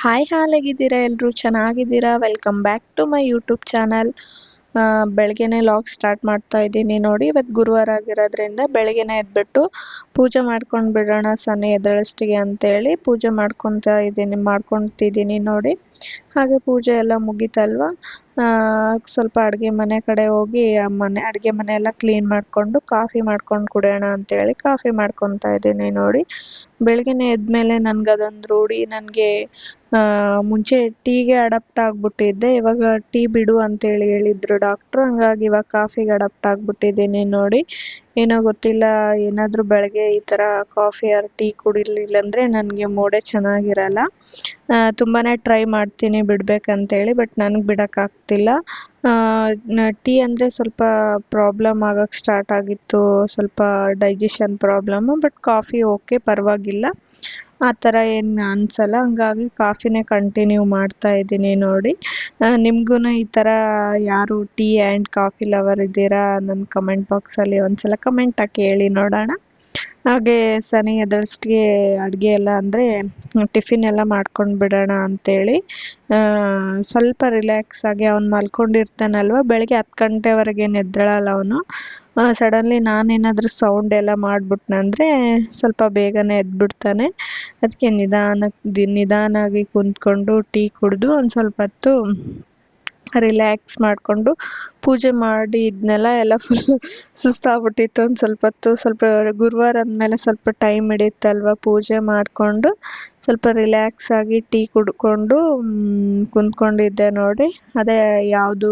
Hi ಹಾಲ್ ಹೇಗಿದ್ದೀರಾ ಎಲ್ಲರೂ ಚೆನ್ನಾಗಿದ್ದೀರಾ welcome back to my YouTube channel ಬೆಳಗ್ಗೆನೆ ಲಾಗ್ ಸ್ಟಾರ್ಟ್ ಮಾಡ್ತಾ ಇದ್ದೀನಿ ನೋಡಿ. ಇವತ್ತು ಗುರುವಾರ ಆಗಿರೋದ್ರಿಂದ ಬೆಳಗ್ಗೆನೆ ಎದ್ಬಿಟ್ಟು ಪೂಜೆ ಮಾಡ್ಕೊಂಡು ಬಿಡೋಣ, ಸನ್ನೆ ಅಂತ ಅಂತೇಳಿ ಪೂಜೆ ಮಾಡ್ಕೊತಾ ಇದ್ದೀನಿ, ಮಾಡ್ಕೊತಿದ್ದೀನಿ ನೋಡಿ. ಹಾಗೆ ಪೂಜೆ ಎಲ್ಲ ಮುಗೀತಲ್ವ? ಸ್ವಲ್ಪ ಅಡುಗೆ ಮನೆ ಕಡೆ ಹೋಗಿ, ಆ ಮನೆ, ಅಡುಗೆ ಮನೆ ಎಲ್ಲ ಕ್ಲೀನ್ ಮಾಡಿಕೊಂಡು ಕಾಫಿ ಮಾಡ್ಕೊಂಡು ಕುಡಿಯೋಣ ಅಂತೇಳಿ ಕಾಫಿ ಮಾಡ್ಕೊತಾ ಇದ್ದೀನಿ ನೋಡಿ. ಬೆಳಗ್ಗೆನೇ ಎದ್ದ ಮೇಲೆ ನನಗೆ ಅದೊಂದು ರೂಢಿ, ನನಗೆ ಮುಂಚೆ ಟೀಗೆ ಅಡಾಪ್ಟ್ ಆಗಿಬಿಟ್ಟಿದ್ದೆ, ಇವಾಗ ಟೀ ಬಿಡು ಅಂತೇಳಿ ಹೇಳಿದ್ರು ಡಾಕ್ಟ್ರು ಹಂಗಾಗಿ ಇವಾಗ ಕಾಫಿಗೆ ಅಡಪ್ಟ್ ಆಗಿಬಿಟ್ಟಿದ್ದೀನಿ ನೋಡಿ. ಏನೋ ಗೊತ್ತಿಲ್ಲ, ಏನಾದರೂ ಬೆಳಗ್ಗೆ ಈ ಥರ ಕಾಫಿ ಆರ್ ಟೀ ಕುಡಿಲಿಲ್ಲ ಅಂದರೆ ನನಗೆ ಮೂಡೇ ಚೆನ್ನಾಗಿರಲ್ಲ. ತುಂಬಾ ಟ್ರೈ ಮಾಡ್ತೀನಿ ಬಿಡ್ಬೇಕಂತೇಳಿ ಬಟ್ ನನಗೆ ಬಿಡೋಕ್ಕಾಗ್ತಿಲ್ಲ. ಟೀ ಅಂದರೆ ಸ್ವಲ್ಪ ಪ್ರಾಬ್ಲಮ್ ಆಗಕ್ಕೆ ಸ್ಟಾರ್ಟ್ ಆಗಿತ್ತು, ಸ್ವಲ್ಪ digestion problem but coffee okay ಪರವಾಗಿಲ್ಲ. ಆ ಥರ ಏನು ಅನ್ಸಲ್ಲ, ಹಂಗಾಗಿ ಕಾಫಿನೇ ಕಂಟಿನ್ಯೂ ಮಾಡ್ತಾ ಇದ್ದೀನಿ ನೋಡಿ. ನಿಮಗೂ ಈ ಥರ ಯಾರು ಟೀ ಆ್ಯಂಡ್ ಕಾಫಿ ಲವರ್ ಇದ್ದೀರಾ ನನ್ನ ಕಮೆಂಟ್ ಬಾಕ್ಸಲ್ಲಿ ಒಂದ್ಸಲ ಕಮೆಂಟ್ ಹಾಕಿ ಹೇಳಿ ನೋಡೋಣ. ಹಾಗೆ ಸನಿ ಎದಳ್ಸ್ಟಿಗೆ ಅಡುಗೆ ಎಲ್ಲ ಅಂದರೆ ಟಿಫಿನ್ ಎಲ್ಲ ಮಾಡ್ಕೊಂಡು ಬಿಡೋಣ ಅಂತೇಳಿ. ಸ್ವಲ್ಪ ರಿಲ್ಯಾಕ್ಸ್ ಆಗಿ ಅವ್ನು ಮಲ್ಕೊಂಡಿರ್ತಾನಲ್ವ, ಬೆಳಗ್ಗೆ ಹತ್ತು ಗಂಟೆವರೆಗೆ ಏನು ಎದ್ದೇಳಲ್ಲ ಅವನು. ಸಡನ್ಲಿ ನಾನೇನಾದರೂ ಸೌಂಡ್ ಎಲ್ಲ ಮಾಡಿಬಿಟ್ನಂದ್ರೆ ಸ್ವಲ್ಪ ಬೇಗನೆ ಎದ್ಬಿಡ್ತಾನೆ. ಅದಕ್ಕೆ ನಿಧಾನಕ್ಕೆ ನಿಧಾನಾಗಿ ಕುಂತ್ಕೊಂಡು ಟೀ ಕುಡಿದು ಒಂದು ಸ್ವಲ್ಪ ಹೊತ್ತು ರಿಲ್ಯಾಕ್ಸ್ ಮಾಡಿಕೊಂಡು ಪೂಜೆ ಮಾಡಿ ಇದನ್ನೆಲ್ಲ ಎಲ್ಲ ಫುಲ್ ಸುಸ್ತಾಗ್ಬಿಟ್ಟಿತ್ತು. ಒಂದು ಸ್ವಲ್ಪ ಹೊತ್ತು, ಸ್ವಲ್ಪ ಗುರುವಾರ ಅಂದಮೇಲೆ ಸ್ವಲ್ಪ ಟೈಮ್ ಹಿಡಿಯುತ್ತಲ್ವ ಪೂಜೆ ಮಾಡಿಕೊಂಡು. ಸ್ವಲ್ಪ ರಿಲ್ಯಾಕ್ಸ್ ಆಗಿ ಟೀ ಕುಡ್ಕೊಂಡು ಕುಂತ್ಕೊಂಡಿದ್ದೆ ನೋಡಿ. ಅದೇ ಯಾವುದು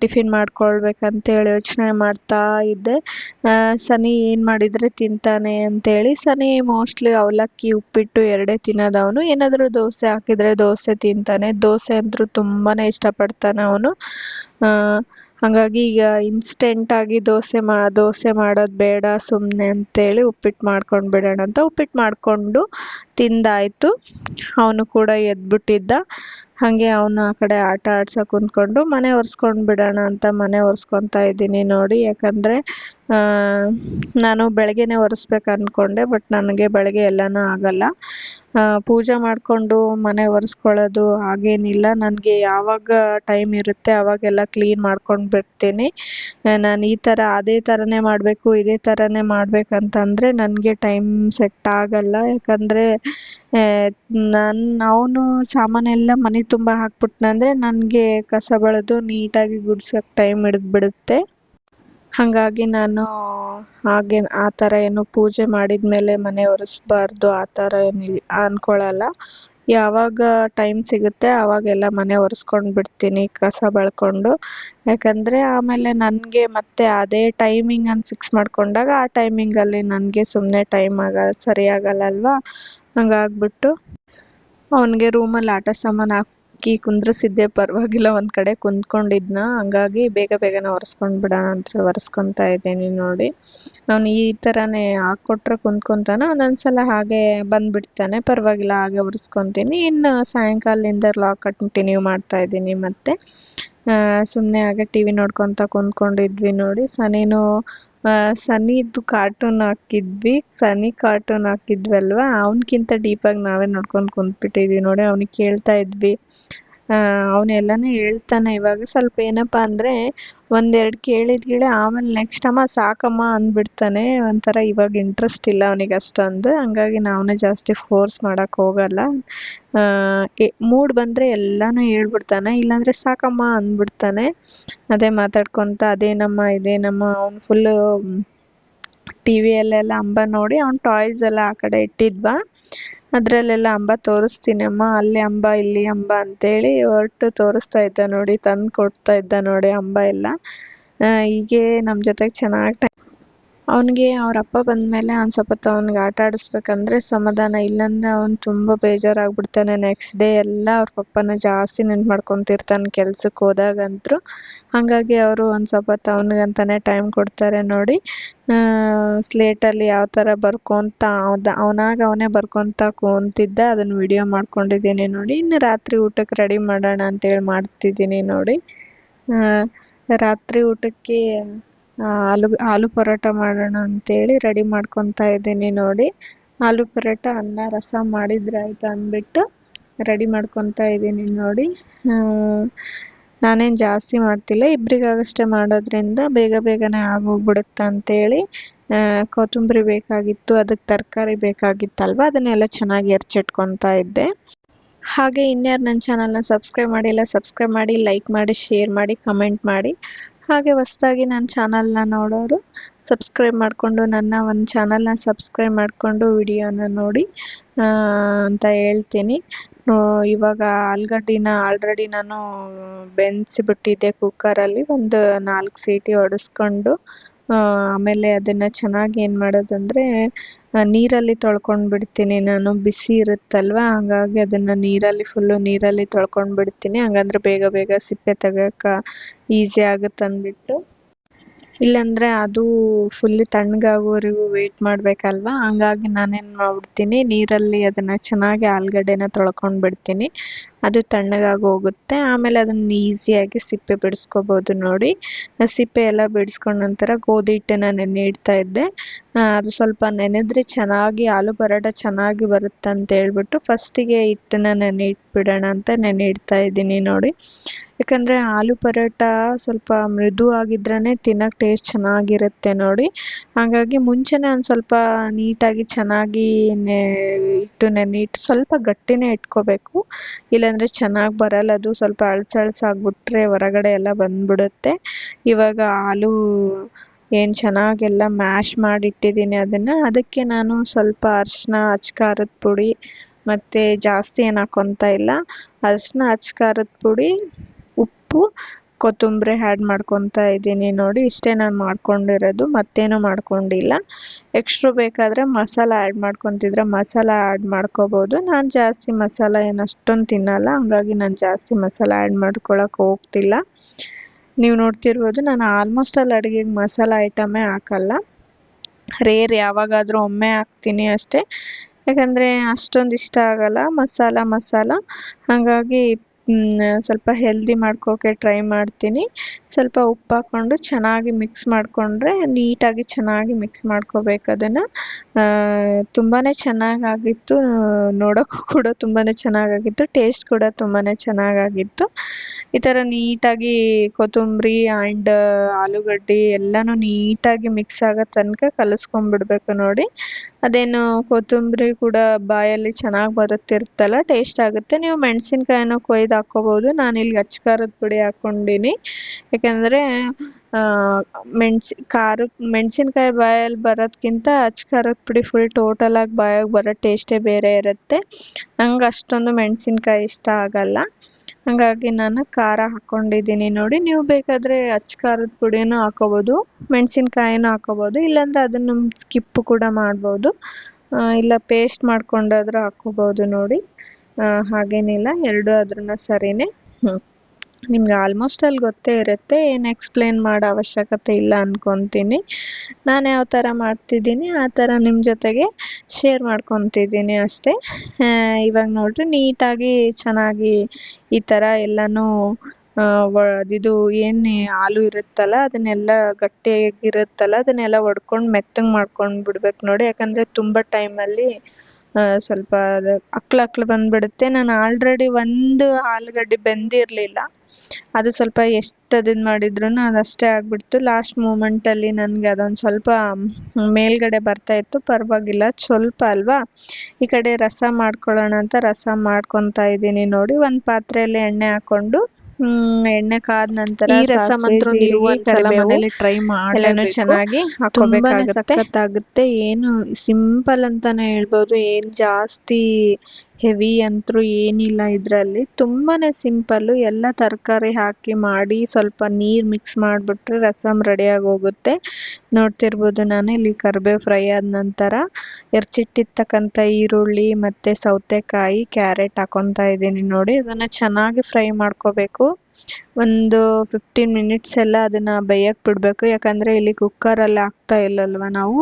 ಟಿಫಿನ್ ಮಾಡ್ಕೊಳ್ಬೇಕಂತೇಳಿ ಯೋಚನೆ ಮಾಡ್ತಾ ಇದ್ದೆ. ಸನಿ ಏನು ಮಾಡಿದರೆ ತಿಂತಾನೆ ಅಂತೇಳಿ ಸನಿ ಮೋಸ್ಟ್ಲಿ ಅವಲಕ್ಕಿ, ಉಪ್ಪಿಟ್ಟು ಎರಡೇ ತಿನ್ನೋದು ಅವನು ಏನಾದರೂ ದೋಸೆ ಹಾಕಿದರೆ ದೋಸೆ ತಿಂತಾನೆ. ದೋಸೆ ಅಂತೂ ತುಂಬಾ ಇಷ್ಟಪಡ್ತಾನೆ ಅವನು. ಹಾಗಾಗಿ ಈಗ ಇನ್ಸ್ಟೆಂಟಾಗಿ ದೋಸೆ ಮಾ, ದೋಸೆ ಮಾಡೋದು ಬೇಡ ಸುಮ್ಮನೆ ಅಂತೇಳಿ ಉಪ್ಪಿಟ್ಟು ಮಾಡ್ಕೊಂಡು ಬಿಡೋಣ ಅಂತ ಉಪ್ಪಿಟ್ಟು ಮಾಡಿಕೊಂಡು ತಿಂದಾಯಿತು. ಅವನು ಕೂಡ ಎದ್ಬಿಟ್ಟಿದ್ದ. ಹಾಗೆ ಅವನು ಆ ಕಡೆ ಆಟ ಆಡ್ಸೋ ಕುಂತ್ಕೊಂಡು ಮನೆ ಒರೆಸ್ಕೊಂಡು ಬಿಡೋಣ ಅಂತ ಮನೆ ಒರೆಸ್ಕೊತಾ ಇದ್ದೀನಿ ನೋಡಿ. ಯಾಕಂದರೆ ನಾನು ಬೆಳಗ್ಗೆನೆ ಒರೆಸ್ಬೇಕು ಅಂದ್ಕೊಂಡೆ ಬಟ್ ನನಗೆ ಬೆಳಗ್ಗೆ ಎಲ್ಲನೂ ಆಗಲ್ಲ. ಪೂಜೆ ಮಾಡಿಕೊಂಡು ಮನೆ ಒರೆಸ್ಕೊಳ್ಳೋದು ಹಾಗೇನಿಲ್ಲ. ನನಗೆ ಯಾವಾಗ ಟೈಮ್ ಇರುತ್ತೆ ಆವಾಗೆಲ್ಲ ಕ್ಲೀನ್ ಮಾಡ್ಕೊಂಡು ಬಿಡ್ತೀನಿ. ನಾನು ಈ ಥರ ಅದೇ ಥರನೇ ಮಾಡಬೇಕು, ಇದೇ ಥರನೇ ಮಾಡಬೇಕಂತಂದರೆ ನನಗೆ ಟೈಮ್ ಸೆಟ್ ಆಗಲ್ಲ. ಯಾಕಂದರೆ ನಾನು, ಅವನು ಸಾಮಾನೆಲ್ಲ ಮನೆ ತುಂಬ ಹಾಕ್ಬಿಟ್ನಂದರೆ ನನಗೆ ಕಸ ಬಳಿದು ನೀಟಾಗಿ ಗುಡ್ಸೋಕೆ ಟೈಮ್ ಹಿಡಿದ್ಬಿಡುತ್ತೆ ಹಾಗಾಗಿ ನಾನು ಹಾಗೆ ಆ ಥರ ಏನು ಪೂಜೆ ಮಾಡಿದ ಮೇಲೆ ಮನೆ ಒರೆಸ್ಬಾರ್ದು ಆ ಥರ ಏನು ಅನ್ಕೊಳ್ಳಲ್ಲ ಯಾವಾಗ ಟೈಮ್ ಸಿಗುತ್ತೆ ಆವಾಗೆಲ್ಲ ಮನೆ ಒರೆಸ್ಕೊಂಡು ಬಿಡ್ತೀನಿ, ಕಸ ಬಳ್ಕೊಂಡು. ಯಾಕಂದರೆ ಆಮೇಲೆ ನನಗೆ ಮತ್ತೆ ಅದೇ ಟೈಮಿಂಗ್ ಅಂತ ಫಿಕ್ಸ್ ಮಾಡ್ಕೊಂಡಾಗ ಆ ಟೈಮಿಂಗಲ್ಲಿ ನನಗೆ ಸುಮ್ಮನೆ ಟೈಮ್ ಆಗ ಸರಿ ಅಲ್ವಾ? ಹಂಗಾಗ್ಬಿಟ್ಟು ಅವನಿಗೆ ರೂಮಲ್ಲಿ ಆಟ ಸಾಮಾನು ಹಾಕಿ ಕುಂದ್ರಿಸಿದ್ದೆ, ಪರವಾಗಿಲ್ಲ ಒಂದ್ ಕಡೆ ಕುಂತ್ಕೊಂಡಿದ್ನ ಹಂಗಾಗಿ ಬೇಗ ಬೇಗನೆ ಒರೆಸ್ಕೊಂಡು ಬಿಡೋಣ ಅಂತ ಒರೆಸ್ಕೊತಾ ಇದ್ದೀನಿ ನೋಡಿ. ಅವ್ನು ಈ ಥರನೇ ಹಾಕ್ಕೊಟ್ರೆ ಕುಂತ್ಕೊಂತಾನ ಒಂದೊಂದ್ಸಲ ಹಾಗೆ ಬಂದ್ಬಿಡ್ತಾನೆ. ಪರವಾಗಿಲ್ಲ, ಹಾಗೆ ಒರೆಸ್ಕೊತೀನಿ. ಇನ್ನು ಸಾಯಂಕಾಲದಿಂದ ಲಾಕ್ ಕಂಟಿನ್ಯೂ ಮಾಡ್ತಾ ಇದ್ದೀನಿ ಮತ್ತೆ. ಸುಮ್ಮನೆ ಹಾಗೆ ಟಿ ವಿ ನೋಡ್ಕೊತ ನೋಡಿ. ಸನಿನೂ ಸನಿದು ಕಾರ್ಟೂನ್ ಹಾಕಿದ್ವಿ. ಸನಿ ಕಾರ್ಟೂನ್ ಹಾಕಿದ್ವಲ್ವಾ? ಅವನಕ್ಕಿಂತ ಡೀಪಾಗಿ ನಾವೇ ನೋಡ್ಕೊಂಡು ಕುಂತ್ಬಿಟ್ಟಿದ್ವಿ ನೋಡಿ, ಅವ್ನಿಗೆ ಕೇಳ್ತಾ ಇದ್ವಿ. ಅವನೆಲ್ಲನೂ ಹೇಳ್ತಾನೆ ಇವಾಗ ಸ್ವಲ್ಪ ಏನಪ್ಪ ಅಂದರೆ ಒಂದೆರಡು ಕೇಳಿದ ಗಿಳೆ ಆಮೇಲೆ ನೆಕ್ಸ್ಟ್ ಅಮ್ಮ ಸಾಕಮ್ಮ ಅಂದ್ಬಿಡ್ತಾನೆ. ಒಂಥರ ಇವಾಗ ಇಂಟ್ರೆಸ್ಟ್ ಇಲ್ಲ ಅವನಿಗೆ ಅಷ್ಟೊಂದು. ಹಂಗಾಗಿ ನಾವೇ ಜಾಸ್ತಿ ಫೋರ್ಸ್ ಮಾಡೋಕ್ಕೆ ಹೋಗಲ್ಲ. ಮೂಡ್ ಬಂದರೆ ಎಲ್ಲನೂ ಹೇಳ್ಬಿಡ್ತಾನೆ. ಇಲ್ಲಾಂದರೆ ಸಾಕಮ್ಮ ಅಂದ್ಬಿಡ್ತಾನೆ. ಅದೇ ಮಾತಾಡ್ಕೊತ ಅದೇನಮ್ಮ, ಇದೇನಮ್ಮ, ಅವ್ನು ಫುಲ್ಲು ಟಿ ವಿಯಲ್ಲೆಲ್ಲ ಅಂಬ ನೋಡಿ ಅವ್ನು ಟಾಯ್ಸ್ ಎಲ್ಲ ಆ ಕಡೆ ಇಟ್ಟಿದ್ವಾ. ಅದರಲ್ಲೆಲ್ಲ ಅಂಬ ತೋರಿಸ್ತೀನಿ ಅಮ್ಮ. ಅಲ್ಲಿ ಅಂಬ, ಇಲ್ಲಿ ಅಂಬ ಅಂತೇಳಿ ಹೊರಟು ತೋರಿಸ್ತಾ ಇದ್ದ ನೋಡಿ ತಂದು ಕೊಡ್ತಾ ಇದ್ದ ನೋಡಿ ಅಂಬ ಎಲ್ಲ. ಹೀಗೆ ನಮ್ಮ ಜೊತೆಗೆ ಚೆನ್ನಾಗಿ ಟೈಮ್ ಅವನಿಗೆ ಅವ್ರ ಅಪ್ಪ ಬಂದಮೇಲೆ ಅವ್ನು ಸ್ವಲ್ಪ ಹೊತ್ತು ಅವ್ನಿಗೆ ಆಟ ಆಡಿಸ್ಬೇಕಂದ್ರೆ ಸಮಾಧಾನ. ಇಲ್ಲಾಂದ್ರೆ ಅವ್ನು ತುಂಬ ಬೇಜಾರಾಗ್ಬಿಡ್ತಾನೆ ನೆಕ್ಸ್ಟ್ ಡೇ ಎಲ್ಲ ಅವ್ರ ಪಪ್ಪನ ಜಾಸ್ತಿ ನೆನ್ಪು ಮಾಡ್ಕೊತಿರ್ತಾನೆ ಕೆಲ್ಸಕ್ಕೆ ಹೋದಾಗಂತೂ ಹಾಗಾಗಿ ಅವರು ಒಂದು ಸ್ವಲ್ಪ ಹೊತ್ತು ಅವನಿಗಂತಾನೆ ಟೈಮ್ ಕೊಡ್ತಾರೆ ನೋಡಿ. ಸ್ಲೇಟಲ್ಲಿ ಯಾವ ಥರ ಬರ್ಕೊತ ಅವ್ದ ಅವನಾಗ ಅವನೇ ಬರ್ಕೊತ ಕೂತಿದ್ದ ಅದನ್ನು ವಿಡಿಯೋ ಮಾಡ್ಕೊಂಡಿದ್ದೀನಿ ನೋಡಿ. ಇನ್ನು ರಾತ್ರಿ ಊಟಕ್ಕೆ ರೆಡಿ ಮಾಡೋಣ ಅಂತೇಳಿ ಮಾಡ್ತಿದ್ದೀನಿ ನೋಡಿ. ರಾತ್ರಿ ಊಟಕ್ಕೆ ಆಲೂ ಆಲೂ ಪರೋಟ ಮಾಡೋಣ ಅಂತೇಳಿ ರೆಡಿ ಮಾಡ್ಕೊತಾ ಇದ್ದೀನಿ ನೋಡಿ. ಆಲೂ ಪರೋಟ, ಅನ್ನ, ರಸ ಮಾಡಿದ್ರೆ ಆಯ್ತು ಅಂದ್ಬಿಟ್ಟು ರೆಡಿ ಮಾಡ್ಕೊತಾ ಇದ್ದೀನಿ ನೋಡಿ. ನಾನೇನು ಜಾಸ್ತಿ ಮಾಡ್ತಿಲ್ಲ ಇಬ್ಬರಿಗಾಗಷ್ಟೇ ಮಾಡೋದ್ರಿಂದ ಬೇಗ ಬೇಗನೆ ಆಗೋಗ್ಬಿಡುತ್ತೆ ಅಂತೇಳಿ ಕೊತ್ತಂಬರಿ ಬೇಕಾಗಿತ್ತು, ಅದಕ್ಕೆ ತರಕಾರಿ ಬೇಕಾಗಿತ್ತಲ್ವ, ಅದನ್ನೆಲ್ಲ ಚೆನ್ನಾಗಿ ಎರ್ಚಿಟ್ಕೊತಾ ಇದ್ದೆ. ಹಾಗೆ ಇನ್ಯಾರು ನನ್ನ ಚಾನಲ್ನ ಸಬ್ಸ್ಕ್ರೈಬ್ ಮಾಡಿಲ್ಲ ಸಬ್ಸ್ಕ್ರೈಬ್ ಮಾಡಿ ಲೈಕ್ ಮಾಡಿ ಶೇರ್ ಮಾಡಿ ಕಮೆಂಟ್ ಮಾಡಿ. ಹಾಗೆ ಹೊಸ್ದಾಗಿ ನನ್ನ ಚಾನಲ್ನ ನೋಡೋರು, ಸಬ್ಸ್ಕ್ರೈಬ್ ಮಾಡಿಕೊಂಡು ನನ್ನ ಒಂದು ಚಾನಲ್ನ ಸಬ್ಸ್ಕ್ರೈಬ್ ಮಾಡಿಕೊಂಡು ವಿಡಿಯೋನ ನೋಡಿ ಅಂತ ಹೇಳ್ತೀನಿ. ಇವಾಗ ಆಲೂಗಡ್ಡಿನ ಆಲ್ರೆಡಿ ನಾನು ಬೆನ್ಸಿಬಿಟ್ಟಿದ್ದೆ ಕುಕ್ಕರಲ್ಲಿ, ಒಂದು ನಾಲ್ಕು ಸೀಟಿ ಹೊಡೆಸ್ಕೊಂಡು ಆಮೇಲೆ ಅದನ್ನು ಚೆನ್ನಾಗಿ ಏನು ಮಾಡೋದಂದರೆ ನೀರಲ್ಲಿ ತೊಳ್ಕೊಂಡು ಬಿಡ್ತೀನಿ ನಾನು. ಬಿಸಿ ಇರುತ್ತಲ್ವ? ಹಾಗಾಗಿ ಅದನ್ನು ನೀರಲ್ಲಿ ಫುಲ್ಲು ನೀರಲ್ಲಿ ತೊಳ್ಕೊಂಡು ಬಿಡ್ತೀನಿ ಹಂಗಂದ್ರೆ ಬೇಗ ಬೇಗ ಸಿಪ್ಪೆ ತೆಗಿಯೋಕೆ ಈಸಿ ಆಗುತ್ತೆ ಅಂದ್ಬಿಟ್ಟು. ಇಲ್ಲಾಂದರೆ ಅದು ಫುಲ್ ತಣ್ಣಗಾಗೋವರೆಗೂ ವೆಯ್ಟ್ ಮಾಡಬೇಕಲ್ವ? ಹಂಗಾಗಿ ನಾನೇನು ಮಾಡ್ಬಿಡ್ತೀನಿ, ನೀರಲ್ಲಿ ಅದನ್ನು ಚೆನ್ನಾಗಿ ಆಲೂಗಡ್ಡೆನ ತೊಳ್ಕೊಂಡು ಬಿಡ್ತೀನಿ ಅದು ತಣ್ಣಗಾಗಿ ಹೋಗುತ್ತೆ. ಆಮೇಲೆ ಅದನ್ನು ಈಸಿಯಾಗಿ ಸಿಪ್ಪೆ ಬಿಡಿಸ್ಕೋಬೋದು ನೋಡಿ. ಸಿಪ್ಪೆ ಎಲ್ಲ ಬಿಡಿಸ್ಕೊಂಡ ನಂತರ ಗೋಧಿ ಹಿಟ್ಟನ್ನು ನೆನೆ ಇಡ್ತಾ ಇದ್ದೆ. ಅದು ಸ್ವಲ್ಪ ನೆನೆದ್ರೆ ಚೆನ್ನಾಗಿ ಆಲೂ ಪರೋಟ ಚೆನ್ನಾಗಿ ಬರುತ್ತೆ ಅಂತ ಹೇಳ್ಬಿಟ್ಟು ಫಸ್ಟಿಗೆ ಹಿಟ್ಟನ್ನ ನೆನೆ ಇಟ್ಬಿಡೋಣ ಅಂತ ನೆನೆ ಇಡ್ತಾ ಇದ್ದೀನಿ ನೋಡಿ. ಯಾಕಂದರೆ ಆಲೂ ಪರೋಟ ಸ್ವಲ್ಪ ಮೃದು ಆಗಿದ್ರೇ ತಿನ್ನೋಕೆ ಟೇಸ್ಟ್ ಚೆನ್ನಾಗಿರುತ್ತೆ ನೋಡಿ. ಹಾಗಾಗಿ ಮುಂಚೆನೇ ಒಂದು ಸ್ವಲ್ಪ ನೀಟಾಗಿ ಚೆನ್ನಾಗಿ ನೆ ಇಟ್ಟು ನೆನೆ ಇಟ್ಟು ಸ್ವಲ್ಪ ಗಟ್ಟಿನೇ ಇಟ್ಕೋಬೇಕು. ಇಲ್ಲಾಂದರೆ ಚೆನ್ನಾಗಿ ಬರಲ್ಲ. ಅದು ಸ್ವಲ್ಪ ಅಳ್ಸಳ್ಸಾಗ್ಬಿಟ್ರೆ ಹೊರಗಡೆ ಎಲ್ಲ ಬಂದ್ಬಿಡುತ್ತೆ. ಇವಾಗ ಆಲೂ ಏನು ಚೆನ್ನಾಗೆಲ್ಲ ಮ್ಯಾಶ್ ಮಾಡಿಟ್ಟಿದ್ದೀನಿ ಅದನ್ನು. ಅದಕ್ಕೆ ನಾನು ಸ್ವಲ್ಪ ಅರಿಶಿನ ಹಚ್ ಖಾರದ ಪುಡಿ ಮತ್ತು ಜಾಸ್ತಿ ಏನು ಹಾಕ್ಕೊತಾ ಇಲ್ಲ. ಅರಿಶಿನ ಹಚ್ ಖಾರದ ಪುಡಿ, ಉಪ್ಪು ಕೊತ್ತಂಬರಿ ಆ್ಯಡ್ ಮಾಡ್ಕೊತಾ ಇದ್ದೀನಿ ನೋಡಿ. ಇಷ್ಟೇ ನಾನು ಮಾಡ್ಕೊಂಡಿರೋದು, ಮತ್ತೇನು ಮಾಡ್ಕೊಂಡಿಲ್ಲ. ಎಕ್ಸ್ಟ್ರಾ ಬೇಕಾದರೆ ಮಸಾಲ ಆ್ಯಡ್ ಮಾಡ್ಕೊತಿದ್ರೆ ಮಸಾಲ ಆ್ಯಡ್ ಮಾಡ್ಕೋಬೋದು. ನಾನು ಜಾಸ್ತಿ ಮಸಾಲ ಏನು ಅಷ್ಟೊಂದು ತಿನ್ನಲ್ಲ, ಹಂಗಾಗಿ ನಾನು ಜಾಸ್ತಿ ಮಸಾಲ ಆ್ಯಡ್ ಮಾಡ್ಕೊಳಕ್ಕೆ ಹೋಗ್ತಿಲ್ಲ. ನೀವು ನೋಡ್ತಿರ್ಬೋದು, ನಾನು ಆಲ್ಮೋಸ್ಟ್ ಆಲ್ ಅಡುಗೆಗೆ ಮಸಾಲ ಐಟಮೇ ಹಾಕಲ್ಲ. ರೇರ್ ಯಾವಾಗಾದರೂ ಒಮ್ಮೆ ಹಾಕ್ತೀನಿ ಅಷ್ಟೇ. ಯಾಕಂದರೆ ಅಷ್ಟೊಂದು ಇಷ್ಟ ಆಗಲ್ಲ, ಮಸಾಲ ಮಸಾಲ. ಹಾಗಾಗಿ ಸ್ವಲ್ಪ ಹೆಲ್ದಿ ಮಾಡ್ಕೋಕೆ ಟ್ರೈ ಮಾಡ್ತೀನಿ. ಸ್ವಲ್ಪ ಉಪ್ಪು ಹಾಕ್ಕೊಂಡು ಚೆನ್ನಾಗಿ ಮಿಕ್ಸ್ ಮಾಡಿಕೊಂಡ್ರೆ ನೀಟಾಗಿ ಚೆನ್ನಾಗಿ ಮಿಕ್ಸ್ ಮಾಡ್ಕೋಬೇಕು ಅದನ್ನು. ತುಂಬಾ ಚೆನ್ನಾಗಾಗಿತ್ತು. ನೋಡೋಕ್ಕೂ ಕೂಡ ತುಂಬಾ ಚೆನ್ನಾಗಾಗಿತ್ತು. ಟೇಸ್ಟ್ ಕೂಡ ತುಂಬಾ ಚೆನ್ನಾಗಾಗಿತ್ತು. ಈ ಥರ ನೀಟಾಗಿ ಕೊತ್ತಂಬ್ರಿ ಆ್ಯಂಡ್ ಆಲೂಗಡ್ಡೆ ಎಲ್ಲನೂ ನೀಟಾಗಿ ಮಿಕ್ಸ್ ಆಗೋ ತನಕ ಕಲಿಸ್ಕೊಂಬಿಡ್ಬೇಕು ನೋಡಿ. ಅದೇನು ಕೊತ್ತಂಬರಿ ಕೂಡ ಬಾಯಲ್ಲಿ ಚೆನ್ನಾಗಿ ಬರುತ್ತಿರುತ್ತಲ್ಲ ಟೇಸ್ಟ್ ಆಗುತ್ತೆ. ನೀವು ಮೆಣಸಿನ್ಕಾಯಿನೂ ಕೊಯ್ದು ಹಾಕ್ಕೋಬೋದು ನಾನು ಇಲ್ಲಿ ಖಾರದ ಪುಡಿ ಹಾಕೊಂಡಿನಿ. ಯಾಕೆಂದರೆ ಮೆಣ್ಸಿ, ಖಾರ, ಮೆಣಸಿನ್ಕಾಯಿ ಬಾಯಲ್ಲಿ ಬರೋದ್ಕಿಂತ ಅಚ್ಚ ಖಾರದ ಪುಡಿ ಫುಲ್ ಟೋಟಲಾಗಿ ಬಾಯಾಗೆ ಬರೋ ಟೇಸ್ಟೇ ಬೇರೆ ಇರುತ್ತೆ. ನಂಗೆ ಅಷ್ಟೊಂದು ಮೆಣಸಿನ್ಕಾಯಿ ಇಷ್ಟ ಆಗಲ್ಲ. ಹಾಗಾಗಿ ನಾನು ಖಾರ ಹಾಕ್ಕೊಂಡಿದ್ದೀನಿ ನೋಡಿ. ನೀವು ಬೇಕಾದರೆ ಅಚ್ಚ ಖಾರದ ಪುಡಿನೂ ಹಾಕ್ಕೋಬೋದು ಮೆಣಸಿನ್ಕಾಯಿನೂ ಹಾಕೋಬೋದು ಇಲ್ಲಾಂದರೆ ಅದನ್ನು ಸ್ಕಿಪ್ ಕೂಡ ಮಾಡ್ಬೋದು ಇಲ್ಲ ಪೇಸ್ಟ್ ಮಾಡ್ಕೊಂಡಾದರೂ ಹಾಕ್ಕೋಬೋದು ನೋಡಿ. ಹಾಗೇನಿಲ್ಲ ಎರಡು ಆದ್ರೂ ಸರಿನೇ. ಹ್ಞೂ ನಿಮ್ಗೆ ಆಲ್ಮೋಸ್ಟ್ ಅಲ್ಲಿ ಗೊತ್ತೇ ಇರುತ್ತೆ ಏನು ಎಕ್ಸ್ಪ್ಲೇನ್ ಮಾಡೋ ಅವಶ್ಯಕತೆ ಇಲ್ಲ ಅಂದ್ಕೊತೀನಿ ನಾನು ಯಾವ ಥರ ಮಾಡ್ತಿದ್ದೀನಿ ಆ ಥರ ನಿಮ್ಮ ಜೊತೆಗೆ ಶೇರ್ ಮಾಡ್ಕೊತಿದ್ದೀನಿ ಅಷ್ಟೇ. ಇವಾಗ ನೋಡಿರಿ ನೀಟಾಗಿ ಚೆನ್ನಾಗಿ ಈ ಥರ ಎಲ್ಲನೂ ಇದು ಏನು ಹಾಲು ಇರುತ್ತಲ್ಲ ಅದನ್ನೆಲ್ಲ ಗಟ್ಟಿಯಾಗಿರುತ್ತಲ್ಲ ಅದನ್ನೆಲ್ಲ ಒಡ್ಕೊಂಡು ಮೆತ್ತಗೆ ಮಾಡ್ಕೊಂಡು ಬಿಡ್ಬೇಕು ನೋಡಿ. ಯಾಕಂದರೆ ತುಂಬ ಟೈಮಲ್ಲಿ ಸ್ವಲ್ಪ ಅದು ಅಕ್ಳು ಅಕ್ಳು ಬಂದುಬಿಡುತ್ತೆ. ನಾನು ಆಲ್ರೆಡಿ ಒಂದು ಆಲೂಗಡ್ಡೆ ಬೆಂದಿರಲಿಲ್ಲ. ಅದು ಸ್ವಲ್ಪ ಎಷ್ಟು ಅದನ್ನು ಮಾಡಿದ್ರು ಅದು ಅಷ್ಟೇ ಆಗಿಬಿಡ್ತು ಲಾಸ್ಟ್ ಮೂಮೆಂಟಲ್ಲಿ ನನಗೆ ಅದೊಂದು ಸ್ವಲ್ಪ ಮೇಲ್ಗಡೆ ಬರ್ತಾ ಇತ್ತು. ಪರವಾಗಿಲ್ಲ, ಸ್ವಲ್ಪ ಅಲ್ವಾ? ಈ ಕಡೆ ರಸ ಮಾಡ್ಕೊಳ್ಳೋಣ ಅಂತ ರಸ ಮಾಡ್ಕೊತಾ ಇದ್ದೀನಿ ನೋಡಿ. ಒಂದು ಪಾತ್ರೆಯಲ್ಲಿ ಎಣ್ಣೆ ಹಾಕ್ಕೊಂಡು ಎಣ್ಣೆ ಕಾದ ನಂತರ ಈ ರಸಂ ಅಂತೂ ನೀವು ಒಂದ್ಸಲ ಮನೇಲಿ ಟ್ರೈ ಎಲ್ಲಾನು ಚೆನ್ನಾಗಿ ಹಾಕೋಬೇಕಾಗುತ್ತೆ ಸಖತ್ತಾಗುತ್ತೆ. ಏನು ಸಿಂಪಲ್ ಅಂತಾನೆ ಹೇಳ್ಬೋದು. ಏನ್ ಜಾಸ್ತಿ ಹೆವಿ ಅಂತೂ ಏನಿಲ್ಲ ಇದರಲ್ಲಿ. ತುಂಬಾನೇ ಸಿಂಪಲ್ಲು ಎಲ್ಲ ತರಕಾರಿ ಹಾಕಿ ಮಾಡಿ ಸ್ವಲ್ಪ ನೀರು ಮಿಕ್ಸ್ ಮಾಡಿಬಿಟ್ರೆ ರಸಮ್ ರೆಡಿಯಾಗಿ ಹೋಗುತ್ತೆ ನೋಡ್ತಿರ್ಬೋದು ನಾನು. ಇಲ್ಲಿ ಕರಿಬೇವು ಫ್ರೈ ಆದ ನಂತರ ಹೆಚ್ಚಿಟ್ಟಿರ್ತಕ್ಕಂಥ ಈರುಳ್ಳಿ ಮತ್ತು ಸೌತೆಕಾಯಿ, ಕ್ಯಾರೆಟ್ ಹಾಕೊತಾ ಇದ್ದೀನಿ ನೋಡಿ. ಇದನ್ನು ಚೆನ್ನಾಗಿ ಫ್ರೈ ಮಾಡ್ಕೋಬೇಕು. ಒಂದು ಫಿಫ್ಟೀನ್ ಮಿನಿಟ್ಸ್ ಎಲ್ಲ ಅದನ್ನು ಬೇಯಕ್ಕೆ ಬಿಡಬೇಕು. ಯಾಕಂದರೆ ಇಲ್ಲಿ ಕುಕ್ಕರಲ್ಲಿ ಹಾಕ್ತಾ ಇಲ್ಲಲ್ವ ನಾವು?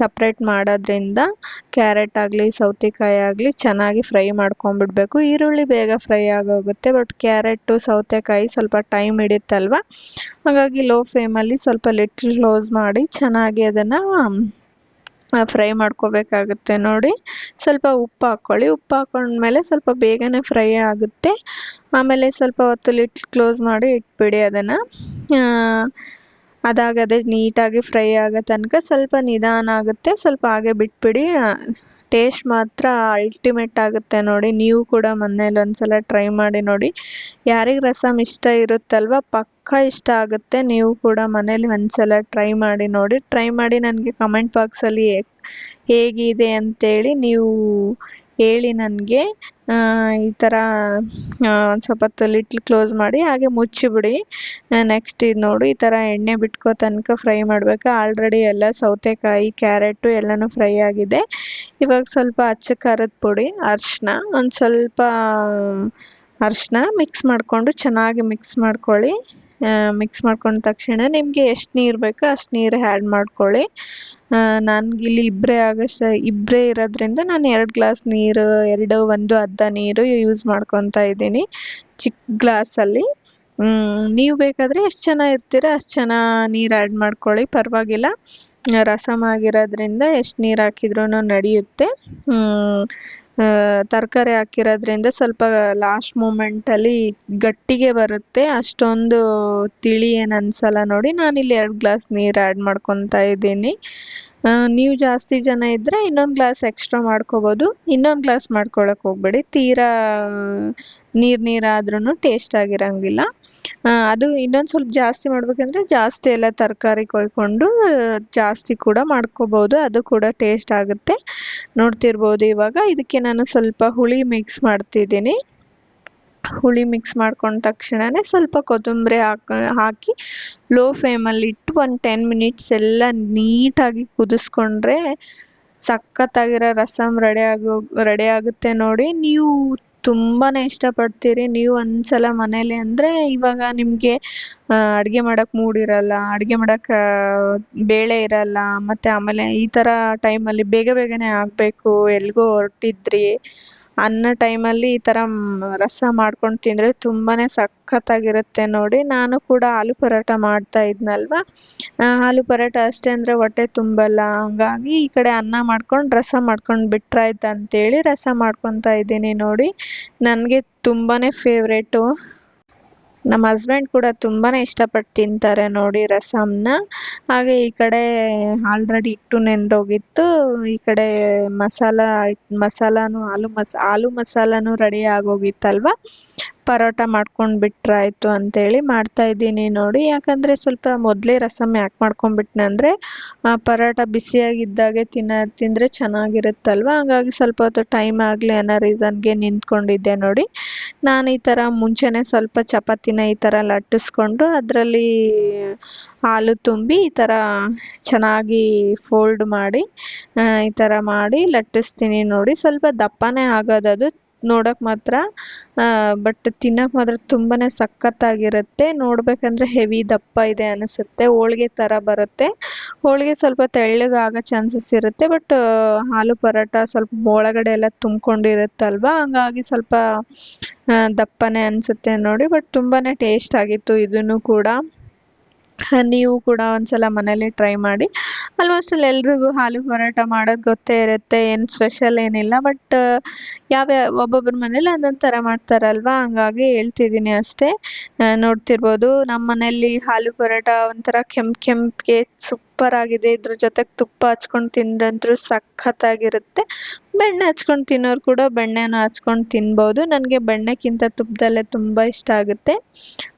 ಸಪ್ರೇಟ್ ಮಾಡೋದ್ರಿಂದ ಕ್ಯಾರೆಟ್ ಆಗಲಿ, ಸೌತೆಕಾಯಿ ಆಗಲಿ ಚೆನ್ನಾಗಿ ಫ್ರೈ ಮಾಡ್ಕೊಂಬಿಡಬೇಕು ಈರುಳ್ಳಿ ಬೇಗ ಫ್ರೈ ಆಗೋಗುತ್ತೆ ಬಟ್ ಕ್ಯಾರೆಟು ಸೌತೆಕಾಯಿ ಸ್ವಲ್ಪ ಟೈಮ್ ಹಿಡಿಯುತ್ತಲ್ವ? ಹಾಗಾಗಿ ಲೋ ಫ್ಲೇಮಲ್ಲಿ ಸ್ವಲ್ಪ ಲಿಟ್ಲ್ ಕ್ಲೋಸ್ ಮಾಡಿ ಚೆನ್ನಾಗಿ ಅದನ್ನು ಫ್ರೈ ಮಾಡ್ಕೋಬೇಕಾಗುತ್ತೆ ನೋಡಿ. ಸ್ವಲ್ಪ ಉಪ್ಪು ಹಾಕ್ಕೊಳ್ಳಿ. ಉಪ್ಪು ಹಾಕೊಂಡ್ಮೇಲೆ ಸ್ವಲ್ಪ ಬೇಗನೆ ಫ್ರೈ ಆಗುತ್ತೆ. ಆಮೇಲೆ ಸ್ವಲ್ಪ ಹೊತ್ತು ಲಿಡ್ ಕ್ಲೋಸ್ ಮಾಡಿ ಇಟ್ಬಿಡಿ ಅದನ್ನು. ಅದಾಗದೆ ನೀಟಾಗಿ ಫ್ರೈ ಆಗೋ ತನಕ ಸ್ವಲ್ಪ ನಿಧಾನ ಆಗುತ್ತೆ. ಸ್ವಲ್ಪ ಹಾಗೆ ಬಿಟ್ಬಿಡಿ. ಟೇಸ್ಟ್ ಮಾತ್ರ ಅಲ್ಟಿಮೇಟ್ ಆಗುತ್ತೆ ನೋಡಿ. ನೀವು ಕೂಡ ಮನೇಲಿ ಒಂದ್ಸಲ ಟ್ರೈ ಮಾಡಿ ನೋಡಿ. ಯಾರಿಗೆ ರಸಮ್ ಇಷ್ಟ ಇರುತ್ತಲ್ವ, ಪಕ್ಕ ಇಷ್ಟ ಆಗುತ್ತೆ. ನೀವು ಕೂಡ ಮನೇಲಿ ಒಂದ್ಸಲ ಟ್ರೈ ಮಾಡಿ ನೋಡಿ. ಟ್ರೈ ಮಾಡಿ ನನಗೆ ಕಮೆಂಟ್ ಬಾಕ್ಸಲ್ಲಿ ಹೇಗಿದೆ ಅಂತೇಳಿ ನೀವು ಹೇಳಿ ನನಗೆ. ಈ ಥರ ಸ್ವಲ್ಪ ಹೊತ್ತು ಲಿಟ್ಲ್ ಕ್ಲೋಸ್ ಮಾಡಿ, ಹಾಗೆ ಮುಚ್ಚಿಬಿಡಿ. ನೆಕ್ಸ್ಟ್ ಇದು ನೋಡಿ, ಈ ಥರ ಎಣ್ಣೆ ಬಿಟ್ಕೋ ತನಕ ಫ್ರೈ ಮಾಡಬೇಕು. ಆಲ್ರೆಡಿ ಎಲ್ಲ ಸೌತೆಕಾಯಿ ಕ್ಯಾರೆಟು ಎಲ್ಲನೂ ಫ್ರೈ ಆಗಿದೆ. ಇವಾಗ ಸ್ವಲ್ಪ ಅಚ್ಚ ಖಾರದ ಪುಡಿ, ಅರಿಶಿನ, ಒಂದು ಸ್ವಲ್ಪ, ಅರಿಶಿನ ಮಿಕ್ಸ್ ಮಾಡಿಕೊಂಡು ಚೆನ್ನಾಗಿ ಮಿಕ್ಸ್ ಮಾಡ್ಕೊಳ್ಳಿ. ಮಿಕ್ಸ್ ಮಾಡ್ಕೊಂಡ ತಕ್ಷಣ ನಿಮಗೆ ಎಷ್ಟು ನೀರು ಬೇಕೋ ಅಷ್ಟು ನೀರು ಆ್ಯಡ್ ಮಾಡ್ಕೊಳ್ಳಿ. ಇಲ್ಲಿ ಇಬ್ಬರೇ ಆಗಷ್ಟ ಇಬ್ಬರೇ ಇರೋದ್ರಿಂದ ನಾನು ಎರಡು ಗ್ಲಾಸ್ ನೀರು, ಎರಡು, ಒಂದು ಅರ್ಧ ನೀರು ಯೂಸ್ ಮಾಡ್ಕೊತಾ ಇದ್ದೀನಿ. ಚಿಕ್ಕ ಗ್ಲಾಸಲ್ಲಿ ನೀವು ಬೇಕಾದರೆ ಎಷ್ಟು ಜನ ಇರ್ತೀರ ಅಷ್ಟು ಜನ ನೀರು ಆ್ಯಡ್ ಮಾಡ್ಕೊಳ್ಳಿ, ಪರವಾಗಿಲ್ಲ. ರಸಮ್ ಆಗಿರೋದ್ರಿಂದ ಎಷ್ಟು ನೀರು ಹಾಕಿದ್ರೂ ನಡೆಯುತ್ತೆ. ತರಕಾರಿ ಹಾಕಿರೋದ್ರಿಂದ ಸ್ವಲ್ಪ ಲಾಸ್ಟ್ ಮೂಮೆಂಟಲ್ಲಿ ಗಟ್ಟಿಗೆ ಬರುತ್ತೆ. ಅಷ್ಟೊಂದು ತಿಳಿ ಏನು ಅನಿಸಲ್ಲ ನೋಡಿ, ನಾನಿಲ್ಲಿ ಎರಡು ಗ್ಲಾಸ್ ನೀರು ಆ್ಯಡ್ ಮಾಡ್ಕೊತಾ ಇದ್ದೀನಿ. ನೀವು ಜಾಸ್ತಿ ಜನ ಇದ್ದರೆ ಇನ್ನೊಂದು ಗ್ಲಾಸ್ ಎಕ್ಸ್ಟ್ರಾ ಮಾಡ್ಕೋಬೋದು. ಇನ್ನೊಂದು ಗ್ಲಾಸ್ ಮಾಡ್ಕೊಳಕ್ಕೆ ಹೋಗಬೇಡಿ. ತೀರಾ ನೀರು ನೀರಾದ್ರೂ ಟೇಸ್ಟ್ ಆಗಿರೋಂಗಿಲ್ಲ. ಅದು ಇನ್ನೊಂದು ಸ್ವಲ್ಪ ಜಾಸ್ತಿ ಮಾಡಬೇಕಂದ್ರೆ ಜಾಸ್ತಿ ಎಲ್ಲ ತರಕಾರಿ ಕೊಯ್ಕೊಂಡು ಜಾಸ್ತಿ ಕೂಡ ಮಾಡ್ಕೋಬೋದು. ಅದು ಕೂಡ ಟೇಸ್ಟ್ ಆಗುತ್ತೆ. ನೋಡ್ತಿರ್ಬೋದು ಇವಾಗ. ಇದಕ್ಕೆ ನಾನು ಸ್ವಲ್ಪ ಹುಳಿ ಮಿಕ್ಸ್ ಮಾಡ್ತಿದ್ದೀನಿ. ಹುಳಿ ಮಿಕ್ಸ್ ಮಾಡ್ಕೊಂಡ ತಕ್ಷಣವೇ ಸ್ವಲ್ಪ ಕೊತ್ತಂಬರಿ ಹಾಕ, ಹಾಕಿ ಲೋ ಫ್ಲೇಮಲ್ಲಿ ಇಟ್ಟು ಒಂದು ಟೆನ್ ಮಿನಿಟ್ಸ್ ಎಲ್ಲ ನೀಟಾಗಿ ಕುದಿಸ್ಕೊಂಡ್ರೆ ಸಖತ್ತಾಗಿರೋ ರಸಮ್ ರೆಡಿ ಆಗೋ ರೆಡಿ ಆಗುತ್ತೆ ನೋಡಿ. ನೀವು ತುಂಬಾ ಇಷ್ಟಪಡ್ತೀರಿ. ನೀವು ಒಂದ್ಸಲ ಮನೇಲಿ ಅಂದರೆ ಇವಾಗ ನಿಮಗೆ ಅಡುಗೆ ಮಾಡೋಕ್ಕೆ ಮೂಡಿರಲ್ಲ ಅಡುಗೆ ಮಾಡೋಕ್ಕೆ ಬೇಳೆ ಇರಲ್ಲ, ಮತ್ತು ಆಮೇಲೆ ಈ ಥರ ಟೈಮಲ್ಲಿ ಬೇಗ ಬೇಗನೆ ಆಗಬೇಕು, ಎಲ್ಗೋ ಹೊರಟಿದ್ರಿ ಅನ್ನೋ ಟೈಮಲ್ಲಿ ಈ ಥರ ರಸ ಮಾಡ್ಕೊಂಡು ತಿಂದರೆ ತುಂಬಾ ಸಖತ್ತಾಗಿರುತ್ತೆ ನೋಡಿ. ನಾನು ಕೂಡ ಆಲೂ ಪರೋಟ ಮಾಡ್ತಾ ಇದ್ನಲ್ವ? ಆಲೂ ಪರೋಟ ಅಷ್ಟೇ ಅಂದರೆ ಹೊಟ್ಟೆ ತುಂಬಲ್ಲ. ಹಂಗಾಗಿ ಈ ಕಡೆ ಅನ್ನ ಮಾಡ್ಕೊಂಡು ರಸ ಮಾಡ್ಕೊಂಡು ಬಿಟ್ರಾಯ್ತು ಅಂತೇಳಿ ರಸ ಮಾಡ್ಕೊತಾ ಇದ್ದೀನಿ ನೋಡಿ. ನನಗೆ ತುಂಬಾ ಫೇವ್ರೇಟು ನಮ್ಮ ಹಸ್ಬೆಂಡ್ ಕೂಡ ತುಂಬಾ ಇಷ್ಟಪಟ್ಟು ತಿಂತಾರೆ ನೋಡಿ ರಸಂನ. ಹಾಗೆ ಈ ಕಡೆ ಆಲ್ರೆಡಿ ಹಿಟ್ಟು ನೆಂದೋಗಿತ್ತು. ಈ ಕಡೆ ಮಸಾಲ ಮಸಾಲಾನು, ಆಲೂ ಮಸ, ಆಲೂ ಮಸಾಲನೂ ರೆಡಿ ಆಗೋಗಿತ್ತಲ್ವ? ಪರೋಟ ಮಾಡ್ಕೊಂಡು ಬಿಟ್ರಾಯ್ತು ಅಂತೇಳಿ ಮಾಡ್ತಾ ಇದ್ದೀನಿ ನೋಡಿ. ಯಾಕಂದರೆ ಸ್ವಲ್ಪ ಮೊದಲೇ ರಸಮ್ ಯಾಕೆ ಮಾಡ್ಕೊಂಡ್ಬಿಟ್ನೆ ಅಂದರೆ ಪರೋಟ ಬಿಸಿಯಾಗಿದ್ದಾಗೆ ತಿನ್ನ, ತಿಂದರೆ ಚೆನ್ನಾಗಿರುತ್ತಲ್ವ? ಹಾಗಾಗಿ ಸ್ವಲ್ಪ ಹೊತ್ತು ಟೈಮ್ ಆಗಲಿ ಅನ್ನೋ ರೀಸನ್ಗೆ ನಿಂತ್ಕೊಂಡಿದ್ದೆ ನೋಡಿ. ನಾನು ಈ ಥರ ಮುಂಚೆನೇ ಸ್ವಲ್ಪ ಚಪಾತಿನ ಈ ಥರ ಲಟ್ಟಿಸ್ಕೊಂಡು ಅದರಲ್ಲಿ ಹಾಲು ತುಂಬಿ ಈ ಥರ ಚೆನ್ನಾಗಿ ಫೋಲ್ಡ್ ಮಾಡಿ ಈ ಥರ ಮಾಡಿ ಲಟ್ಟಿಸ್ತೀನಿ ನೋಡಿ. ಸ್ವಲ್ಪ ದಪ್ಪನೇ ಆಗೋದದು. ನೋಡೋಕೆ ಮಾತ್ರ. ಬಟ್ ತಿನ್ನೋಕೆ ಮಾತ್ರ ತುಂಬಾ ಸಖತ್ತಾಗಿರುತ್ತೆ. ನೋಡಬೇಕಂದ್ರೆ ಹೆವಿ ದಪ್ಪ ಇದೆ ಅನಿಸುತ್ತೆ. ಹೋಳ್ಗೆ ಥರ ಬರುತ್ತೆ. ಹೋಳಿಗೆ ಸ್ವಲ್ಪ ತೆಳ್ಳಗಾಗೋ ಚಾನ್ಸಸ್ ಇರುತ್ತೆ ಬಟ್ ಹಾಲು ಪರೋಟ ಸ್ವಲ್ಪ ಒಳಗಡೆ ಎಲ್ಲ ತುಂಬ್ಕೊಂಡಿರುತ್ತಲ್ವ? ಹಂಗಾಗಿ ಸ್ವಲ್ಪ ದಪ್ಪನೇ ಅನಿಸುತ್ತೆ ನೋಡಿ ಬಟ್ ತುಂಬಾ ಟೇಸ್ಟ್ ಆಗಿತ್ತು ಇದನ್ನು ಕೂಡ. ನೀವು ಕೂಡ ಒಂದ್ಸಲ ಮನೇಲಿ ಟ್ರೈ ಮಾಡಿ. ಆಲ್ಮೋಸ್ಟ್ ಅಲ್ಲಿ ಎಲ್ರಿಗೂ ಆಲೂ ಪರೋಟ ಮಾಡೋದು ಗೊತ್ತೇ ಇರುತ್ತೆ, ಏನು ಸ್ಪೆಷಲ್ ಏನಿಲ್ಲ ಬಟ್ ಯಾವ್ಯಾವ ಒಬ್ಬೊಬ್ಬರ ಮನೇಲಿ ಒಂದೊಂದು ಥರ ಮಾಡ್ತಾರಲ್ವ? ಹಂಗಾಗಿ ಹೇಳ್ತಿದ್ದೀನಿ ಅಷ್ಟೇ. ನೋಡ್ತಿರ್ಬೋದು ನಮ್ಮ ಮನೇಲಿ ಆಲೂ ಪರೋಟ ಒಂಥರ ಕೆಂಪು ಕೆಂಪ್ಗೆ ಸೂಪರ್ ಆಗಿದೆ. ಇದ್ರ ಜೊತೆಗೆ ತುಪ್ಪ ಹಚ್ಕೊಂಡು ತಿಂದ್ರಂತೂ ಸಖತ್ತಾಗಿರುತ್ತೆ. ಬೆಣ್ಣೆ ಹಚ್ಕೊಂಡು ತಿನ್ನೋರು ಕೂಡ ಬೆಣ್ಣೆನ ಹಚ್ಕೊಂಡು ತಿನ್ಬೋದು. ನನಗೆ ಬೆಣ್ಣೆಕ್ಕಿಂತ ತುಪ್ಪದಲ್ಲೇ ತುಂಬ ಇಷ್ಟ ಆಗುತ್ತೆ.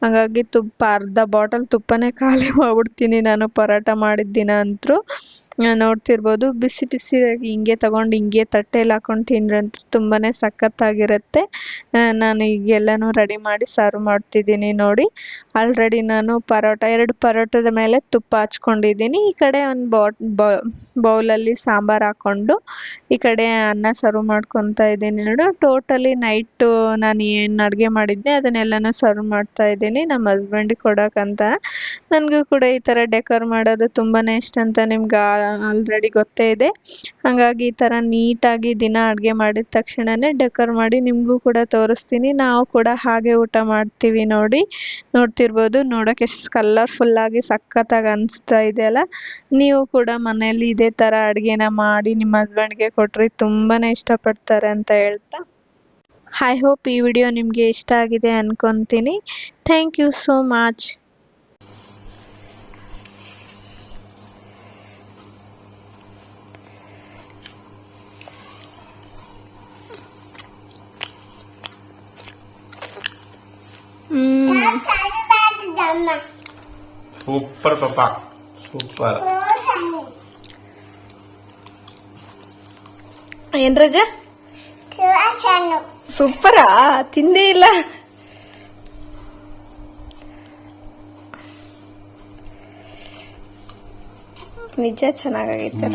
ಹಾಗಾಗಿ ತುಪ್ಪ, ಅರ್ಧ ಬಾಟಲ್ ತುಪ್ಪನೇ ಖಾಲಿ ಮಾಡ್ಬಿಡ್ತೀನಿ. ನಾನು ಪರೋಟ ಮಾಡಿದ ದಿನ ಅಂತೂ. ನೋಡ್ತಿರ್ಬೋದು. ಬಿಸಿ ಬಿಸಿ ಹಿಂಗೆ ತಗೊಂಡು ಹಿಂಗೆ ತಟ್ಟೆಯಲ್ಲಿ ಹಾಕೊಂಡು ತಿಂದ್ರಂತೂ ತುಂಬಾ ಸಖತ್ತಾಗಿರುತ್ತೆ. ನಾನು ಈಗ ಎಲ್ಲನೂ ರೆಡಿ ಮಾಡಿ ಸರ್ವ್ ಮಾಡ್ತಿದ್ದೀನಿ ನೋಡಿ. ಆಲ್ರೆಡಿ ನಾನು ಪರೋಟ, ಎರಡು ಪರೋಟದ ಮೇಲೆ ತುಪ್ಪ ಹಚ್ಕೊಂಡಿದ್ದೀನಿ. ಈ ಕಡೆ ಒಂದು ಬಾಟ್ ಬೌಲಲ್ಲಿ ಸಾಂಬಾರು ಹಾಕ್ಕೊಂಡು ಈ ಕಡೆ ಅನ್ನ ಸರ್ವ್ ಮಾಡ್ಕೊತಾ ಇದ್ದೀನಿ ನೋಡು. ಟೋಟಲಿ ನೈಟು ನಾನು ಏನು ಅಡುಗೆ ಮಾಡಿದ್ದೆ ಅದನ್ನೆಲ್ಲನೂ ಸರ್ವ್ ಮಾಡ್ತಾ ಇದ್ದೀನಿ. ನಮ್ಮ ಹಸ್ಬೆಂಡಿಗೆ ಕೊಡೋಕ್ಕಂತ ನನಗೂ ಕೂಡ ಈ ಥರ ಡೆಕೋರ್ ಮಾಡೋದು ತುಂಬಾ ಇಷ್ಟ ಅಂತ ನಿಮ್ಗೆ ಆಲ್ರೆಡಿ ಗೊತ್ತೇ ಇದೆ. ಹಾಗಾಗಿ ಈ ಥರ ನೀಟಾಗಿ ದಿನ ಅಡುಗೆ ಮಾಡಿದ ತಕ್ಷಣನೇ ಡೆಕೋರ್ ಮಾಡಿ ನಿಮಗೂ ಕೂಡ ತೋರಿಸ್ತೀನಿ. ನಾವು ಕೂಡ ಹಾಗೆ ಊಟ ಮಾಡ್ತೀವಿ ನೋಡಿ. ನೋಡ್ತಿರ್ಬೋದು, ನೋಡೋಕೆ ಎಷ್ಟು ಕಲರ್ಫುಲ್ಲಾಗಿ ಸಖತ್ತಾಗಿ ಅನಿಸ್ತಾ ಇದೆಯಲ್ಲ ನೀವು ಕೂಡ ಮನೆಯಲ್ಲಿ ಇದೇ ಥರ ಅಡುಗೆನ ಮಾಡಿ ನಿಮ್ಮ ಹಸ್ಬೆಂಡ್ಗೆ ಕೊಟ್ಟರೆ ತುಂಬಾ ಇಷ್ಟಪಡ್ತಾರೆ ಅಂತ ಹೇಳ್ತಾ. ಐ ಹೋಪ್ ಈ ವಿಡಿಯೋ ನಿಮಗೆ ಇಷ್ಟ ಆಗಿದೆ ಅನ್ಕೊತೀನಿ. Thank you so much super papa super. ಏನ್ ರಜ? ಸೂಪರಾ? ತಿಂದೇ ಇಲ್ಲ. ನಿಜ ಚೆನ್ನಾಗೈತೆ